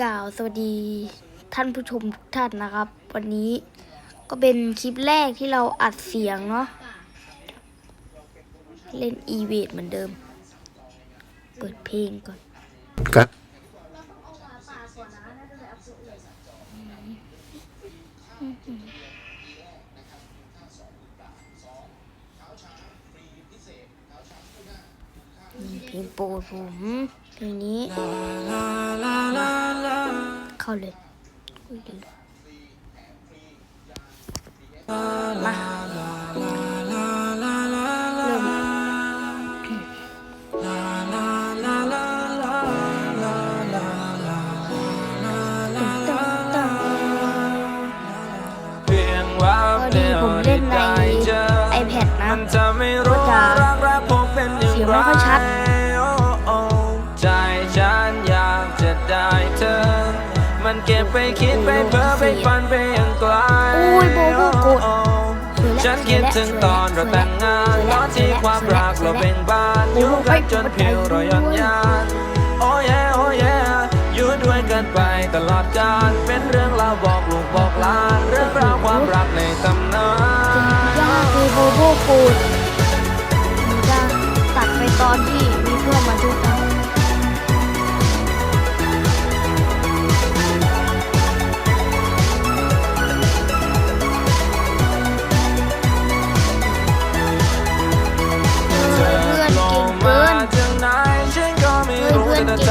กล่าวสวัสดีท่านผู้ชมทุกท่านนะครับ วันนี้ก็เป็นคลิปแรกที่เราอัดเสียงเนาะเล่นอีเวทเหมือนเดิม เปิดเพลงก่อนครับ ผมเพลงนี้เข้าเลยมาผมเล่นใน iPad นะก็จะเสียงไม่ค่อยชัด มันเก็บไปคิดไปเพ้อไปฝันไปอย่างไกลโอ้ยโบโบโกรธโอ้สวยแล้วฉันคิดถึงตอนเราแต่งงานตอนที่ความรักเราเบ่งบานอยู่กันจนผิวเราย่อนยานโอ้ยโอ้ยอยู่ด้วยกันไปตลอดกาลเป็นเรื่องราวบอกลูกบอกหลานเรื่องราวความรักในตำนานยากคือโบโบกูดมันจะตัดไปตอนที่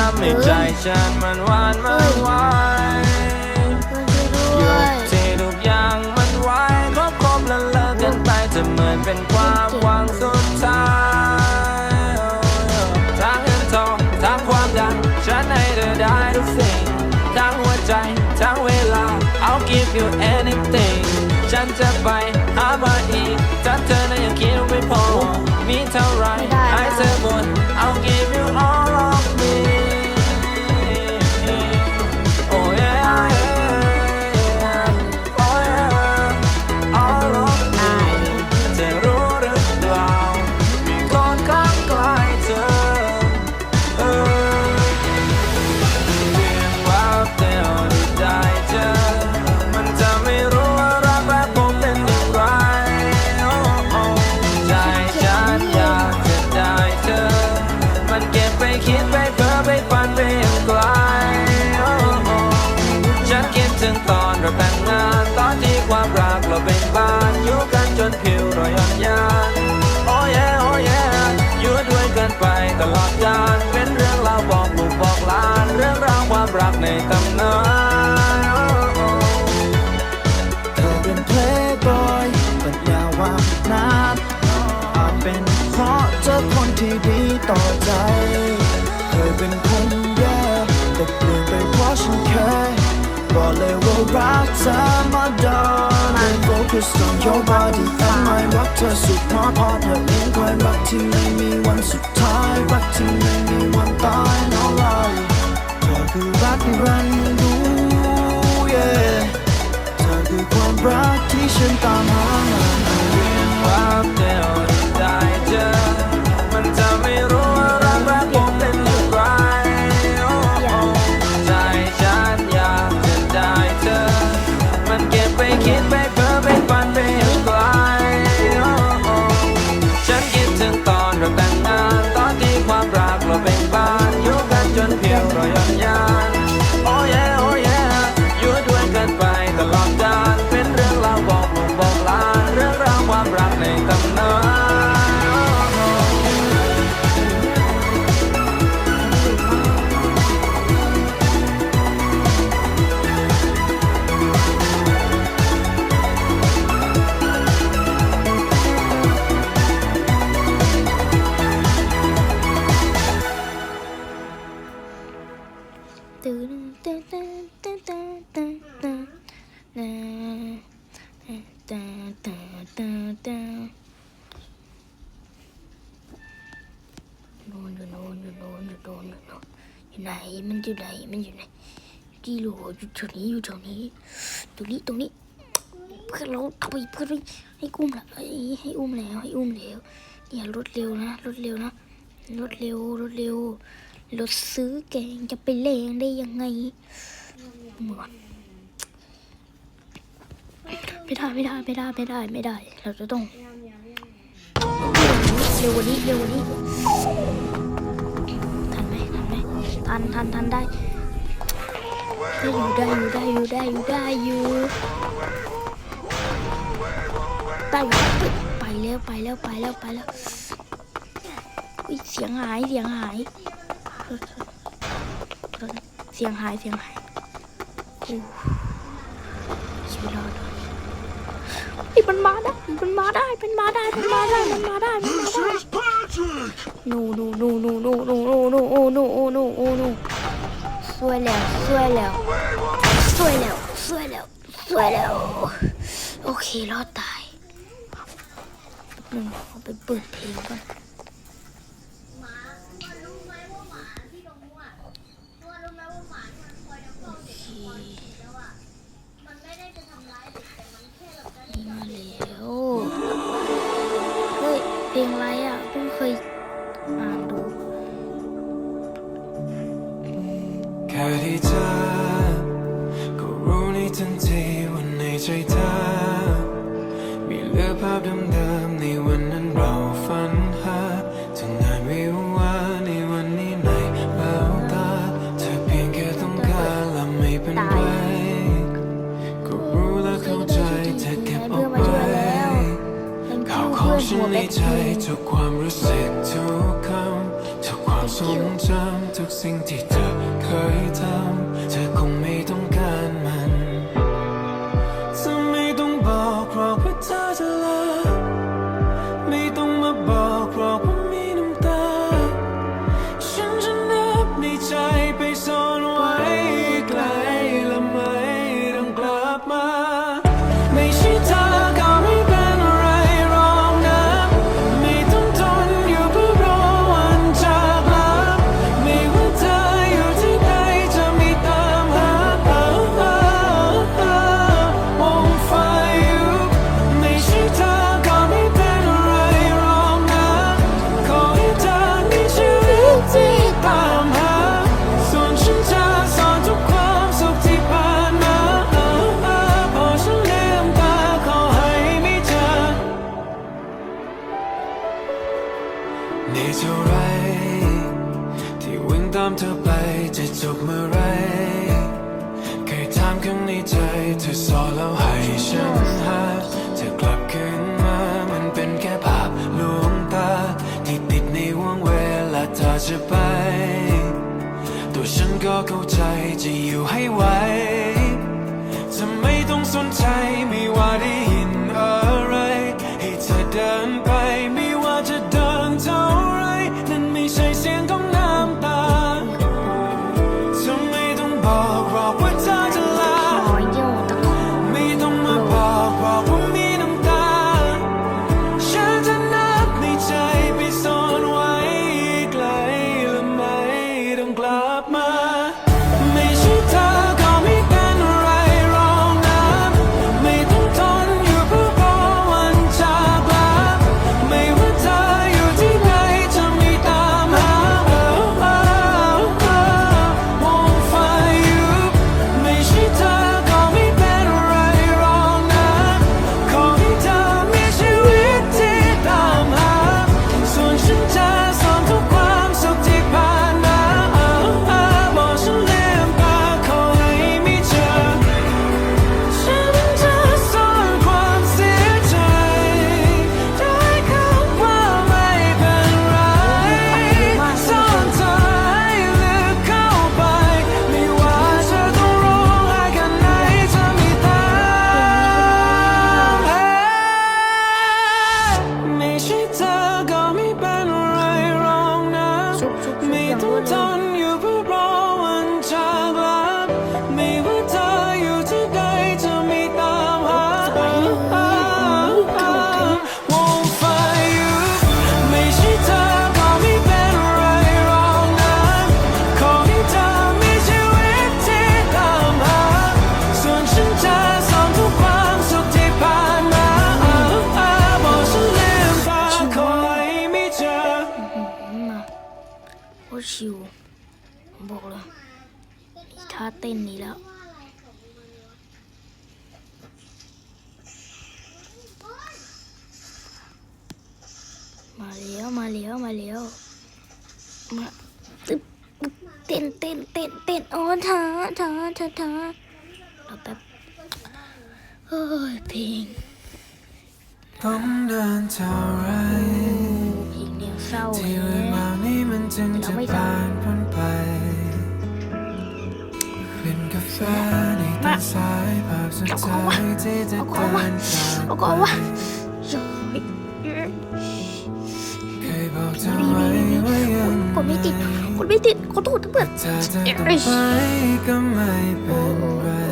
ทำให้ใจฉันมันหวานมาไหวเพื่อนช่วยหยุดที่ทุกอย่างมันไว้ครบครบแล้วเลิกกันไปจะเหมือนเป็นความหวังสุดท้ายทั้งเงินทองทั้งความดังฉันให้เธอได้ทุกสิ่งทั้งหัวใจทั้งเวลา I'll give you anything ฉันจะไปหามาอีกถ้าเธอนั้นยังคิดไม่พอมีเท่าไร งตอนเราแต่ง Focus on your body and my รักเธอสุดมากพอเธอเองความรักที่ไม่มีวันสุดท้าย รักที่ไม่มีวันตาย no lie เธอคือรักที่รันดู yeah เธอคือความรักที่ฉันตามหา อยู่ไหน มันอยู่ไหน มันอยู่ไหนที่หลัวอยู่ตรงนี้อยู่ตรงนี้ ตรงนี้ตรงนี้ เพื่อนเราเอาไปเพื่อนให้อุ้มละให้อุ้มแล้วให้อุ้มแล้วเนี่ยรถเร็วนะรถเร็วนะรถเร็วรถเร็วรถซื้อแกงจะไปแลงได้ยังไงเหมือนไม่ได้ไม่ได้ไม่ได้ไม่ได้ไม่ได้ เราจะต้องเร็วกว่านี้เร็วกว่านี้ ทันทันทันได้ได้อยู่ได้อยู่ได้อยู่ได้อยู่ได้อยู่ไปแล้วไปแล้วไปแล้วไปแล้วเสียงหายเสียงหายเสียงหายเสียงหายชีวิตรอดมันมาได้มันมาได้มันมาได้มันมาได้มันมาได้ นูนูนูนูนูนูนูนูนูนูนูนูนูสวยแล้วสวยแล้วสวยแล้วสยแล้ล้ว โอเครอดตายหนึ่งเอาไปเปิดเพลงก่อน ในใจทุกความรู้สึกทุกคำทุกความทรงจำทุกสิ่งที่เธอเคยทำเธอคงไม่ต้องการมา ชิวๆผมบอกเลยท่าเต้นนี้แล้ว มาเลี้ยวมาเลี้ยวมาเลี้ยวมาตึ๊บเต้นเต้นเต้นเต้นโอ้ท้าท้าท้าท้าเราแบบเฮ้ยเพลงต้องเดินเท่าไรเพลงเดียวเศร้าเลย จึงจะผ่านพ้นไปกลิ่นกาแฟในตาสายภาพสุดท้ายที่จะเดินจากเอาก็เอาวะเคยบอกเธอไว้ว่ายังกดไม่ติดกดไม่ติดขอโทษทั้งเพื่อนถ้าเธอต้องไปก็ไม่เป็นไร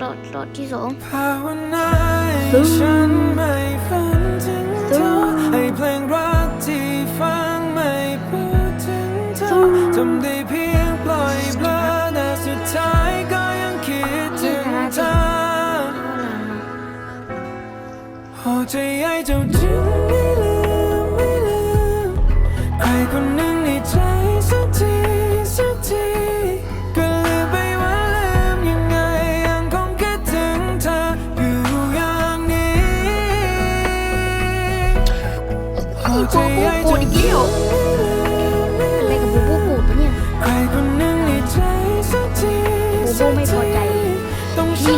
โหลดโหลดโหลดที่สองภาวนาให้ฉันไม่ฝันถึงเธอให้เพลงรักที่ฟังไม่พูดถึงเธอทำได้เพียงปล่อยเบลอแต่สุดท้ายก็ยังคิดถึงเธอโอ้ใจใหญ่เจ้าจึงไม่ลืมไม่ลืมใครคนหนึ่ง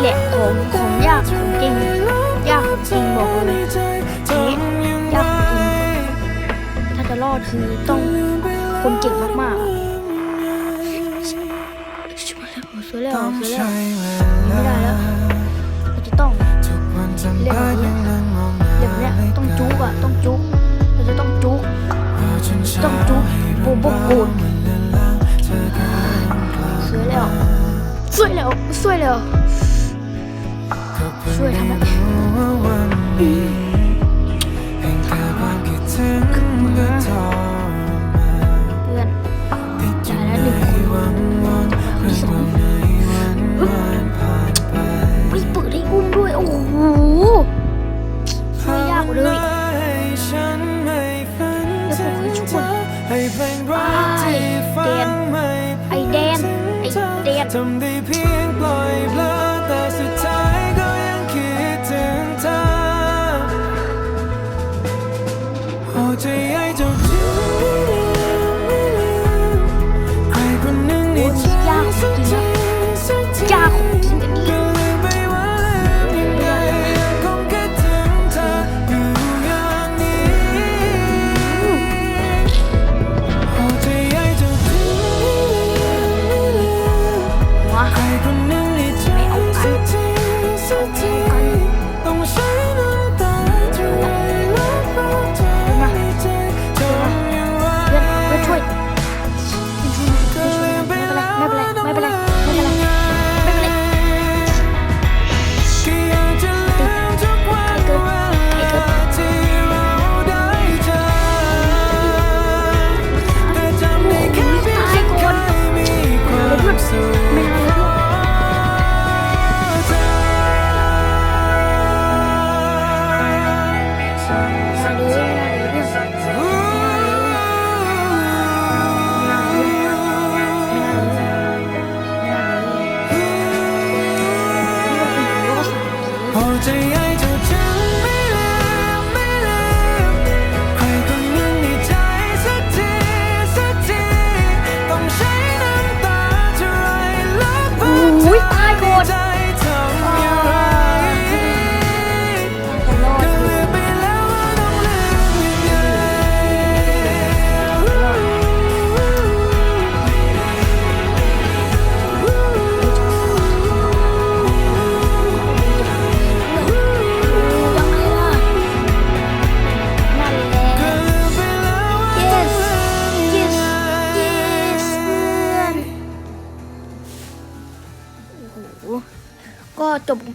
แหละของของยากของจริงยากจริงบอกเลยนี่ยากจริงถ้าจะรอดคือต้องคนเก่งมากๆอะช่วยแล้วสวยแล้วสวยแล้วไม่ได้แล้วเราจะต้องทุกวันจำได้เพียงนั่งมองหน้าอย่างเนี้ยต้องจุกอะต้องจุกเราจะต้องจุกต้องจุ๊บให้บูบูรู้ปูดว่ามันเลือนลางเธอก็เริ่มกลับสวยแล้วสวยแล้วสวยแล้ว ช่วยทำไมได้รู้ว่าวันนี้เพียงแค่ความคิดถึงก็ทรมานเพื่อนติดอยู่ในวันวันเรื่องราวในวันวันผ่านไปไม่เปิดให้อุ้มด้วยโอ้โหช่วยยากกว่าเลยให้ฉันไม่ฝันถึงเธอให้เพลงรักที่ฟังไม่ไอแดนไอแดน คือโ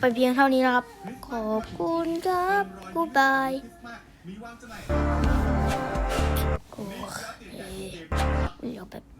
ไปเพียงเท่านี้นะครับ ขอบคุณครับกูบายโอเคเดี๋ยวแบบ